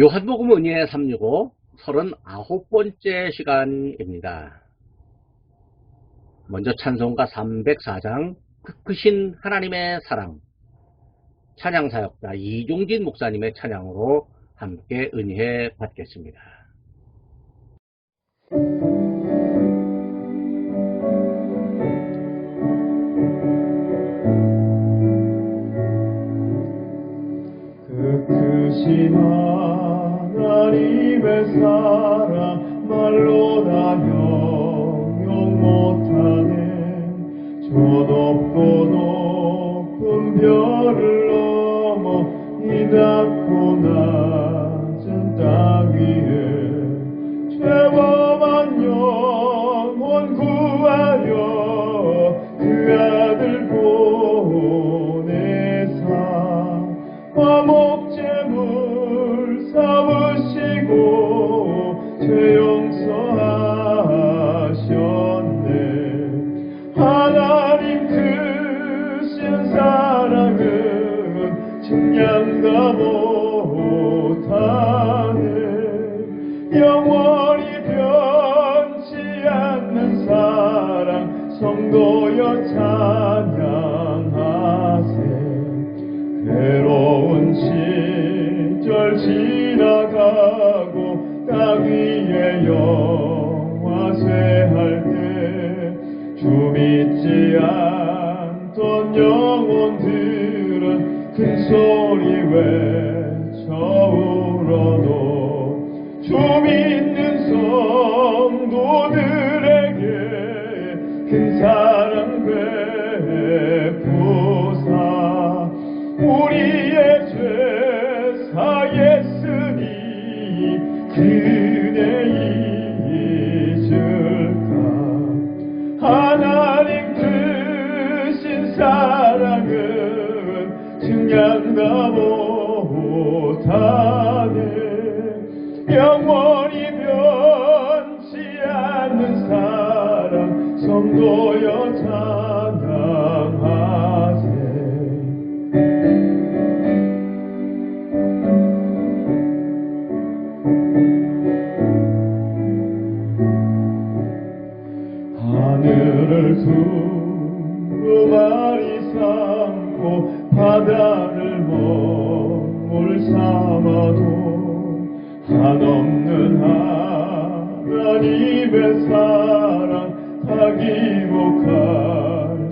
요한복음 은혜 365 39번째 시간입니다. 먼저 찬송가 304장 크신 하나님의 사랑 찬양사역자 이종진 목사님의 찬양으로 함께 은혜 받겠습니다. 사랑 말로 다 형용 못하네. 저 높고 높은 별을 넘어 이 낮고 낮 지나가고 땅 위에 영화쇠할 때 주 믿지 않던 영혼들은 큰 소리 외쳐 울어도 주 믿는 성도들에게 큰 사랑 베푸사 우리의 죄 증량다 못하네. 영원히 변치 않는 사랑 성도여 찬 한없는 하나님의 사랑 다 기록할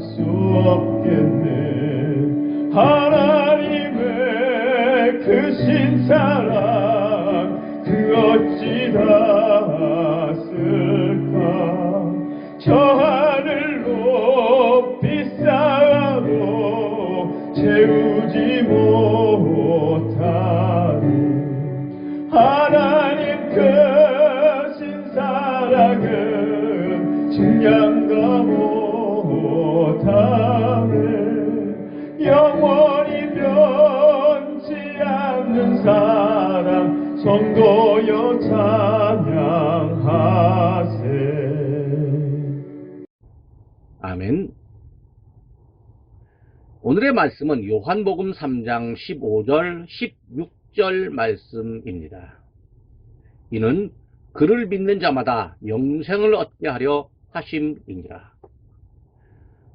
수 없겠네. 하나님의 크신 사랑 않는 사랑 성도여 찬양하세 아멘. 오늘의 말씀은 요한복음 3장 15절, 16절 말씀입니다. 이는 그를 믿는 자마다 영생을 얻게 하려 하심이니라.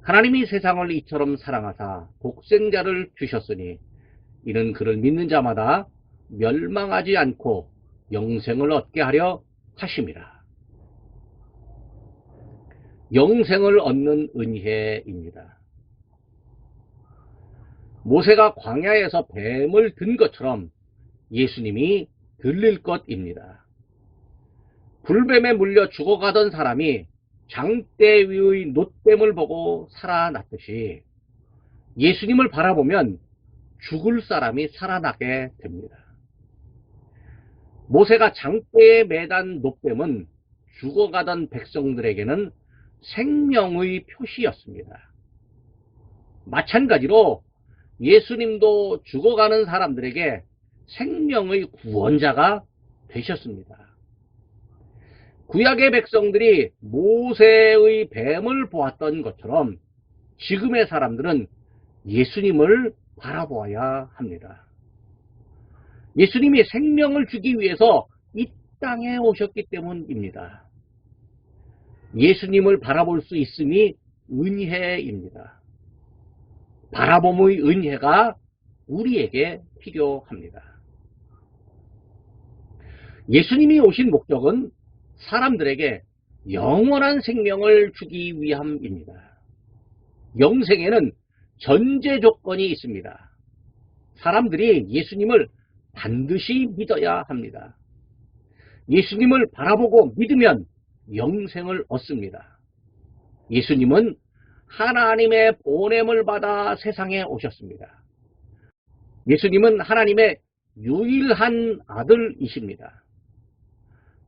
하나님이 세상을 이처럼 사랑하사 독생자를 주셨으니 이는 그를 믿는 자마다 멸망하지 않고 영생을 얻게 하려 하심이라. 영생을 얻는 은혜입니다. 모세가 광야에서 뱀을 든 것처럼 예수님이 들릴 것입니다. 불뱀에 물려 죽어가던 사람이 장대 위의 놋뱀을 보고 살아났듯이 예수님을 바라보면 죽을 사람이 살아나게 됩니다. 모세가 장대에 매단 놋뱀은 죽어가던 백성들에게는 생명의 표시였습니다. 마찬가지로 예수님도 죽어가는 사람들에게 생명의 구원자가 되셨습니다. 구약의 백성들이 모세의 뱀을 보았던 것처럼 지금의 사람들은 예수님을 바라보아야 합니다. 예수님이 생명을 주기 위해서 이 땅에 오셨기 때문입니다. 예수님을 바라볼 수 있음이 은혜입니다. 바라봄의 은혜가 우리에게 필요합니다. 예수님이 오신 목적은 사람들에게 영원한 생명을 주기 위함입니다. 영생에는 전제 조건이 있습니다. 사람들이 예수님을 반드시 믿어야 합니다. 예수님을 바라보고 믿으면 영생을 얻습니다. 예수님은 하나님의 보냄을 받아 세상에 오셨습니다. 예수님은 하나님의 유일한 아들이십니다.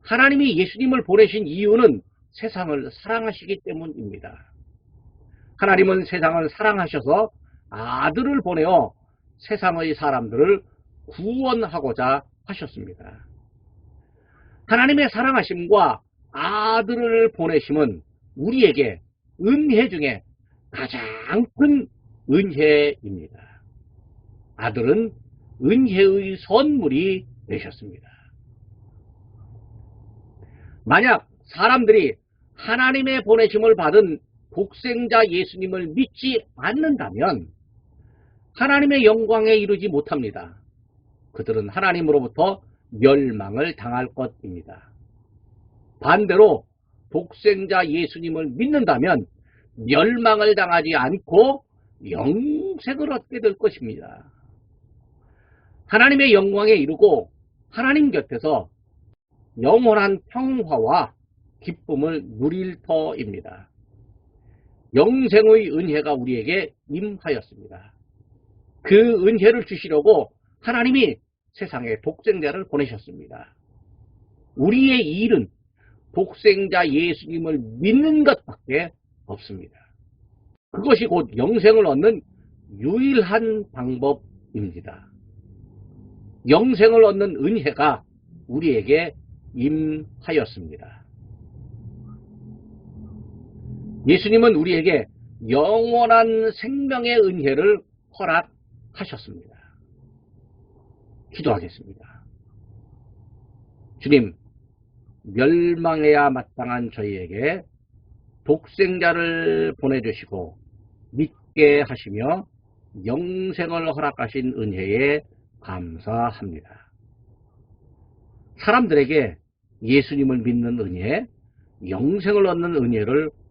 하나님이 예수님을 보내신 이유는 세상을 사랑하시기 때문입니다. 하나님은 세상을 사랑하셔서 아들을 보내어 세상의 사람들을 구원하고자 하셨습니다. 하나님의 사랑하심과 아들을 보내심은 우리에게 은혜 중에 가장 큰 은혜입니다. 아들은 은혜의 선물이 되셨습니다. 만약 사람들이 하나님의 보내심을 받은 독생자 예수님을 믿지 않는다면 하나님의 영광에 이르지 못합니다. 그들은 하나님으로부터 멸망을 당할 것입니다. 반대로 독생자 예수님을 믿는다면 멸망을 당하지 않고 영생을 얻게 될 것입니다. 하나님의 영광에 이르고 하나님 곁에서 영원한 평화와 기쁨을 누릴 터입니다. 영생의 은혜가 우리에게 임하였습니다. 그 은혜를 주시려고 하나님이 세상에 독생자를 보내셨습니다. 우리의 일은 독생자 예수님을 믿는 것밖에 없습니다. 그것이 곧 영생을 얻는 유일한 방법입니다. 영생을 얻는 은혜가 우리에게 임하였습니다. 예수님은 우리에게 영원한 생명의 은혜를 허락하셨습니다. 기도하겠습니다. 주님, 멸망해야 마땅한 저희에게 독생자를 보내주시고 믿게 하시며 영생을 허락하신 은혜에 감사합니다. 사람들에게 예수님을 믿는 은혜, 영생을 얻는 은혜를